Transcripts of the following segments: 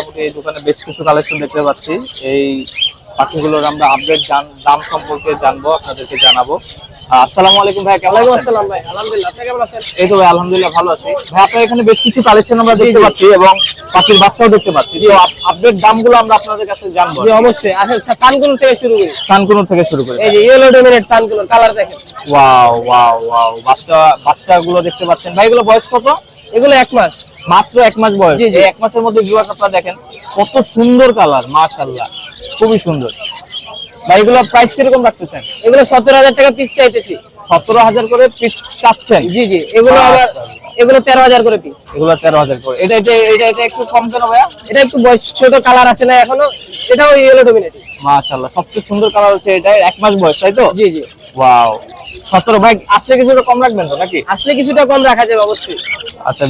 মোটামুটি এই দোকানে বেশ কিছু কালেকশন দেখতে পাচ্ছি। এই পাখিগুলোর আমরা আপডেট দাম সম্পর্কে জানব, আপনাদেরকে জানাব। আসসালামু আলাইকুম ভাই কেমন আছেন? আসসালাম ভাই আলহামদুলিল্লাহ আপনি কেমন আছেন? এই তো ভাই আলহামদুলিল্লাহ ভালো আছি। ভাই আপনার এখানে বেশ কিছু কালেকশন আমরা দেখতে পাচ্ছি এবং পাখির বাচ্চাও দেখতে পাচ্ছি। তো আপডেট দামগুলো আমরা আপনাদের কাছে জানব। জি অবশ্যই। থেকে শুরু করি। সানকুনুর থেকে শুরু করে। এই যে ইয়েলো ডোমিনেট সানগুলো কালার দেখেন। Wow wow wow. বাচ্চা বাচ্চাগুলো দেখতে পাচ্ছেন। ভাই এগুলো বয়স কত? এগুলো এক মাস। মাত্র এক মাস বয়স। এই এক মাসের মধ্যে ভিউয়ার্স আপনারা দেখেন কত সুন্দর কালার মাশাআল্লাহ। খুবই সুন্দর। ভাই এগুলো প্রাইস কীরকম রাখতেছেন? এগুলো সতেরো হাজার টাকা পিস চাইতেছি। সতেরো হাজার করে পিস চাচ্ছেন? জি জি এগুলো আবার এগুলো তেরো হাজার করে পিস এগুলো তেরো হাজার করে। এটা এটা এটা এটা একটু কম কেন ভাইয়া? এটা একটু বয়স ছোট কালার আছে না এখনও। এটাও ইয়েলো ডোমিনেট মাশাআল্লাহ সবচেয়ে সুন্দর কালার হচ্ছে এটা এক মাস বয়স তাই তো? জি জি। ওয়াও। সতেরো ভাই আসলে কিছুটা কম রাখবেন তো নাকি? আসলে কিছুটা কম রাখা যাবে অবশ্যই। আচ্ছা।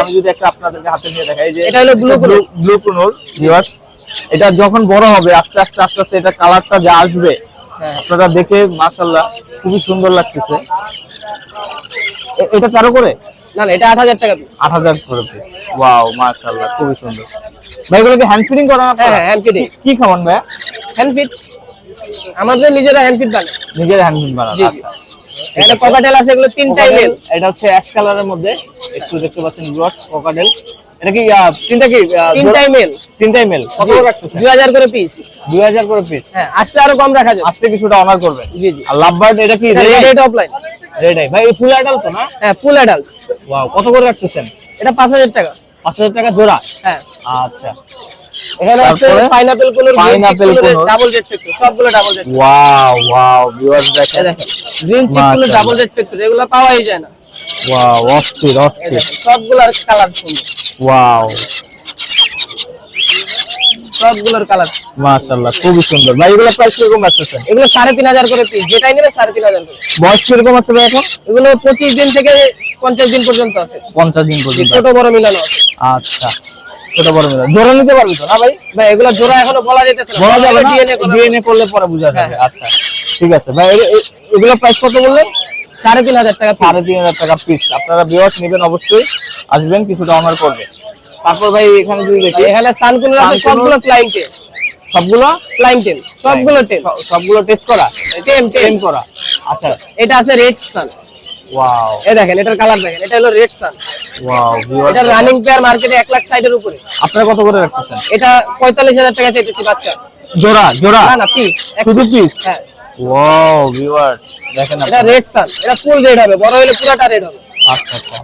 আমি যদি একটা আপনাদেরকে হাতে নিয়ে দেখাই যে এটা হলো blue conure. Blue conure viewers এটা যখন বড় হবে আস্তে আস্তে আস্তে আস্তে এটা কালারটা যা আসবে হ্যাঁ। আপনারা দেখে মাশাআল্লাহ খুবই সুন্দর লাগতেছে। এটা তেরো করে? না না এটা আট হাজার টাকা আট হাজার করে ওয়াও খুবই সুন্দর। ভাই এগুলো কি হ্যান্ড ফিডিং করা হ্যাঁ হ্যাঁ হ্যান্ড ফিটিং কি খাওয়ান ভাইয়া হ্যান্ড ফিট আমাদের নিজেরা হ্যান্ড ফিট বানায়। নিজের হ্যান্ড জি। আচ্ছা। ককাটেল আছে এগুলো তিনটাই মেল এটা হচ্ছে অ্যাশ কালারের মধ্যে একটু দেখতে পাচ্ছেন ব্রড কোকাডেল এটা কি তিনটা কি আহ, তিনটাই মেল তিনটাই মেল কত করে রাখতেছেন? পিস করে পিস হ্যাঁ আসলে আরও কম রাখা যাবে। কিছুটা অনার করবেন জি জি। আর লাভ এটা কি রেড অফলাইন রেড ভাই ফুল অ্যাডাল তো না? হ্যাঁ ফুল অ্যাডাল্ট ওয়াও কত করে রাখতেছেন? এটা পাঁচ হাজার টাকা। পাঁচ হাজার টাকা জোড়া? হ্যাঁ। আচ্ছা। এখানে আছে তারপরে? Pineapple colour Pineapple colour। Double jet factory সবগুলো double jet wow wow viewers দেখেন। দেখেন গ্রিন চিপগুলো ডাবল জেট ফ্যাক্টরি এগুলো পাওয়াই যায় না। ওয়াও অস্থির এই অস্থির। দেখেন কালার সুন্দর ওয়াও সবগুলোর কালার মাশাআল্লাহ খুবই সুন্দর। ভাই এগুলো প্রাইস কীরকম এগুলো সাড়ে তিন হাজার করে পিস যেটাই নেবে সাড়ে তিন হাজার করে। বয়স কীরকম আছে ভাই এখন? এগুলো পঁচিশ দিন থেকে পঞ্চাশ দিন পর্যন্ত আছে। পঞ্চাশ দিন পর্যন্ত ছোট বড় মিলানো আছে। আচ্ছা ছোট বড় মিলে জোড়া নিতে পারবি তো? না ভাই ভাই এগুলো জোড়া এখনও বলা যেতেছে না। বলা যাবে ডিএনএ করলে পরে বোঝা হ্যাঁ, যাবে। হ্যাঁ। আচ্ছা ঠিক আছে। ভাই এগুলো প্রাইস কত বললেন? সাড়ে তিন হাজার টাকা সাড়ে তিন হাজার টাকা পিস আপনারা বিওয়াস নেবেন অবশ্যই আসবেন কিছুটা অনার করবে। তারপর ভাই এখানে যদি দেখি। এখানে সানকুলার আছে সবগুলো colour- ফ্লাইং টেল সবগুলো ফ্লাইং সবগুলো সবগুলো টেস্ট করা? করা। আচ্ছা। এটা আছে রেড সান ওয়াও এই দেখেন এটার কালার দেখেন এটা হলো রেড সান ওয়াও এটা রানিং পেয়ার মার্কেটে এক লাখ ষাটের উপরে। আপনারা কত করে রাখতেছেন? এটা পঁয়তাল্লিশ হাজার টাকা চাইতেছি বাচ্চা। জোড়া জোড়া? না না পিস শুধু পিস হ্যাঁ। ওয়াও ভিউয়ার্স দেখেন এটা রেড সান এটা ফুল রেড হবে বড় হলে পুরোটা রেড হবে। আচ্ছা আচ্ছা।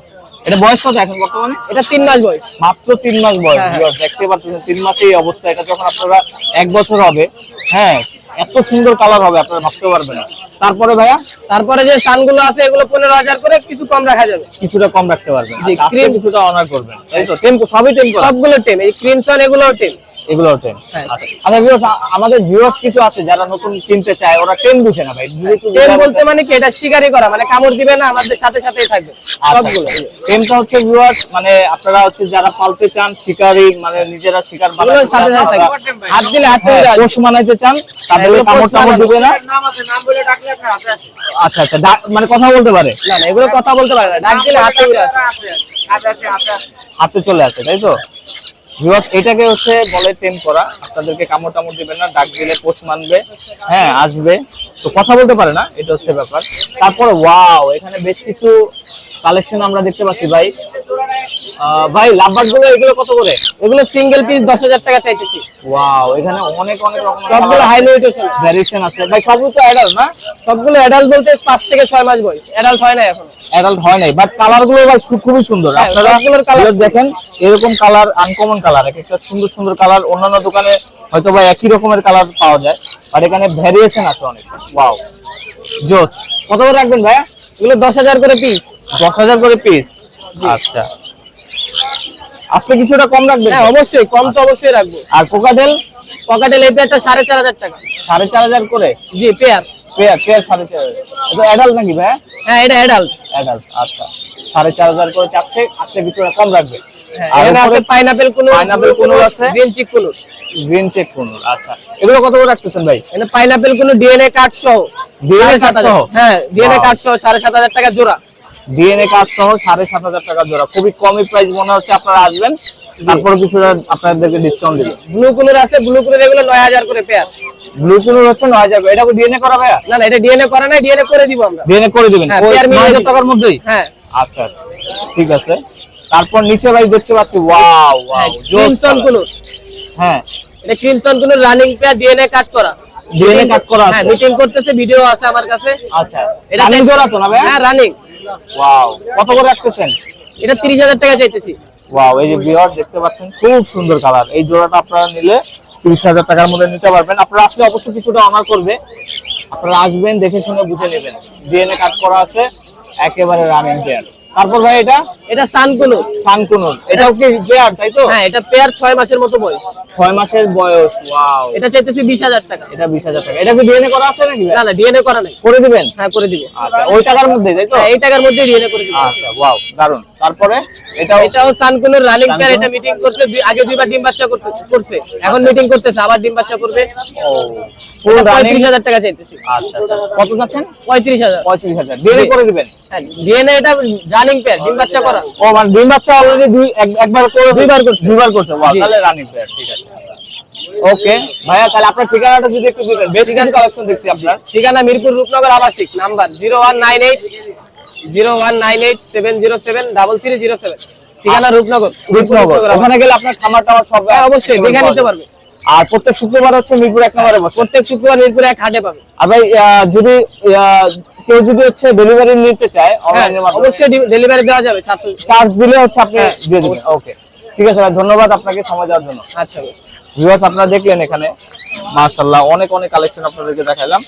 এটা বয়স কত এখন বর্তমানে? এটা তিন মাস বয়স। মাত্র তিন মাস বয়স হ্যাঁ, হ্যাঁ। দেখতে পাচ্ছেন তিন মাসে এই অবস্থা। এটা যখন আপনারা এক বছর হবে হ্যাঁ এত সুন্দর কালার হবে আপনারা ভাবতে পারবেন না। তারপরে ভাইয়া? তারপরে যে সানগুলো আছে এগুলো পনেরো হাজার করে কিছু কম রাখা যাবে। কিছুটা কম রাখতে পারবেন। আজকে cream- কিছুটা অনার করবেন। এই তো টেম্পো সবই টেম্পো সবগুলো টেম এই ক্রিমসন এগুলো টেম এগুলো টেম হ্যাঁ। আচ্ছা। আচ্ছা আমাদের ভিউয়ার্স কিছু আছে যারা নতুন কিনতে চায় ওরা টেম বুঝে না ভাই। টেম বলতে মানে কি এটা শিকারি করা মানে কামড় দিবে না আমাদের সাথে সাথেই থাকবে। আচ্ছা, সবগুলো। টেমটা হচ্ছে ভিউয়ার্স মানে আপনারা হচ্ছে যারা পালতে চান শিকারি মানে নিজেরা শিকার বানাতে সাথে সাথে থাকবে। হাত দিলে হাত হ্যাঁ, পোষ চান এগুলো কামড় টামড় দিবে না? আচ্ছা আচ্ছা মানে কথা বলতে পারে। না না এগুলো কথা বলতে পারে না। ডাক দিলে হাতে উড়ে আসে। হাতে চলে আসে তাই তো? ভিউয়ার্স এটাকে হচ্ছে বলে টেম করা। আপনাদেরকে কামড় টামড় দিবেন না ডাক দিলে পোষ মানবে। হ্যাঁ আসবে। তো কথা বলতে পারে না এটা হচ্ছে ব্যাপার। তারপর ওয়াও এখানে বেশ কিছু কালেকশন আমরা দেখতে পাচ্ছি ভাই। ভাই লাভবার্ডগুলো এগুলো কত করে? এগুলো সিঙ্গেল পিস দশ হাজার টাকা চাইতেছি। ওয়াও এখানে অনেক অনেক সবগুলো হাই লেভেল ভ্যারিয়েশন আছে। ভাই সবগুলো তো অ্যাডাল্ট না? সবগুলো অ্যাডাল্ট বলতে পাঁচ থেকে ছয় মাস বয়স। অ্যাডাল্ট হয় না এখন। অ্যাডাল্ট হয় নাই বাট কালারগুলো ভাই খুবই সুন্দর। হ্যাঁ, আপনারা colour দেখেন এরকম কালার আনকমন কালার এক একটা সুন্দর সুন্দর কালার অন্যান্য দোকানে হয়তো বা একই রকমের কালার পাওয়া যায় আর এখানে ভ্যারিয়েশন আছে অনেক। ওয়াও জোস। কত করে রাখবেন ভাইয়া? এগুলো দশ হাজার করে পিস দশ হাজার করে পিস আচ্ছা। আজকে কিছুটা কম রাখবেন হ্যাঁ অবশ্যই কম তো অবশ্যই রাখব। আর কোকাটেল পকেটেল এই পেয়ারটা সাড়ে চার হাজার টাকা। সাড়ে চার হাজার করে? জি পেয়ার পেয়ার পেয়ার সাড়ে চার হাজার। এটা অ্যাডাল্ট নাকি ভাইয়া? হ্যাঁ এটা অ্যাডাল্ট অ্যাডাল্ট আচ্ছা। সাড়ে চার হাজার করে চাচ্ছে আজকে কিছুটা কম রাখবে আর আছে উপরে কুনুর pineapple কুনুর আছে। Green cheek conure. Green cheek করুন আচ্ছা। এগুলো কত করে রাখতেছেন ভাই? এখানে পাইনাপেল কুনুর ডিএনএ কার্ড সহ। সহ? হ্যাঁ ডিএনএ. কার্ড সহ টাকা জোড়া। ডিএনএ কার্ড সহ সাড়ে সাত হাজার টাকা জোড়া। খুবই কমই প্রাইস মনে হচ্ছে আপনারা আসবেন। তারপরে কিছুটা আপনাদেরকে ডিসকাউন্ট দিবে। ব্লু কুনুর আছে ব্লু কুনুর এগুলো নয় হাজার করে পেয়ার ব্লু হচ্ছে নয় হাজার এটা ডিএনএ করা ভাইয়া? না না এটা ডিএনএ করা ডিএনএ করে দিব আমরা। ডিএনএ করে দিবেন। হ্যাঁ, নয় হাজার টাকার মধ্যেই? হ্যাঁ। আচ্ছা আচ্ছা। ঠিক আছে। তারপর নিচে ভাই দেখতে পাচ্ছি ওয়াও ওয়াও ক্রিমসন কুনুর হ্যাঁ। এটা crimson conure running pair DNA cut করা। DNA কাট করা আছে। হ্যাঁ মিটিং করতেছে ভিডিও আছে আমার কাছে। আচ্ছা। এটা চাই- জোড়া তো না ভাই? হ্যাঁ রানিং ওয়াও কত করে রাখতেছেন এটা তিরিশ হাজার টাকা চাইতেছি। ওয়াও এই যে বিয়ার দেখতে পাচ্ছেন খুব সুন্দর কালার এই জোড়াটা আপনারা নিলে তিরিশ হাজার টাকার মধ্যে নিতে পারবেন। আপনারা আসলে অবশ্যই কিছুটা অনার করবে। আপনারা আসবেন দেখে শুনে বুঝে নেবেন। ডিএনএ কাজ করা আছে একেবারে রানিং পেয়ার তারপর ভাই এটা? এটা সানকুনুর সানকুনুর এটাও কি পেয়ার তাই তো? হ্যাঁ এটা পেয়ার ছয় মাসের মতো বয়স। ছয় মাসের বয়স ওয়াও এটা চাইতেছি বিশ হাজার টাকা। এটা বিশ হাজার টাকা। এটা কি ডিএনএ করা আছে নাকি না না ডিএনএ করা নাই। করে দিবেন? হ্যাঁ করে দিব। আচ্ছা ওই টাকার মধ্যে তাই তো? হ্যাঁ, এই টাকার মধ্যে ডিএনএ করে দিব। আচ্ছা ওয়াও দারুণ তারপরে এটাও এটাও সানকুনুর রানিং পেয়ার এটা মিটিং করছে আগে দুইবার ডিম বাচ্চা করতে করছে। এখন মিটিং করতেছে আবার ডিম বাচ্চা করবে। ও ফুল রানিং পঁয়ত্রিশ হাজার টাকা চাইতেছি। আচ্ছা আচ্ছা। কত যাচ্ছেন? পঁয়ত্রিশ হাজার। পঁয়ত্রিশ হাজার। ডিএনএ করে দিবেন? হ্যাঁ ডিএনএ এটা রানিং পেয়ার ডিম বাচ্চা করা। ও মানে ডিম বাচ্চা অলরেডি দুই একবার করে দুইবার করছে। দুইবার করছে জি। তাহলে রানিং ঠিক আছে। ওকে ভাইয়া তাহলে আপনার ঠিকানাটা যদি একটু দিবেন বেশ কিছু কালেকশন দেখছি আপনার ঠিকানা মিরপুর রূপনগর আবাসিক number zero one nine eight zero one nine eight seven zero seven double three zero seven ঠিকানা রূপনগর। রূপনগর। ওখানে গেলে আপনার খামার টামার সব হ্যাঁ, অবশ্যই, দেখে নিতে পারবে। আর প্রত্যেক শুক্রবার হচ্ছে মিরপুর এক নম্বরে বসে। প্রত্যেক শুক্রবার মিরপুরে এক হাটে পাবে আর ভাই যদি কেউ যদি হচ্ছে ডেলিভারি নিতে চায় হ্যাঁ, অনলাইনের মাধ্যমে। অবশ্যই ডেলিভারি দেওয়া যাবে চার্জ দিলে হচ্ছে আপনি হ্যাঁ, দিয়ে দেবেন। ওকে ঠিক আছে ভাই ধন্যবাদ আপনাকে সময় দেওয়ার জন্য। আচ্ছা। ভিউয়ার্স আপনারা দেখলেন এখানে মাশাআল্লাহ অনেক অনেক কালেকশন আপনাদেরকে দেখালাম।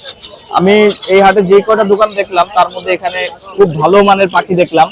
আমি এই হাটে যে কয়টা দোকান দেখলাম তার মধ্যে এখানে খুব ভালো মানের পাখি দেখলাম।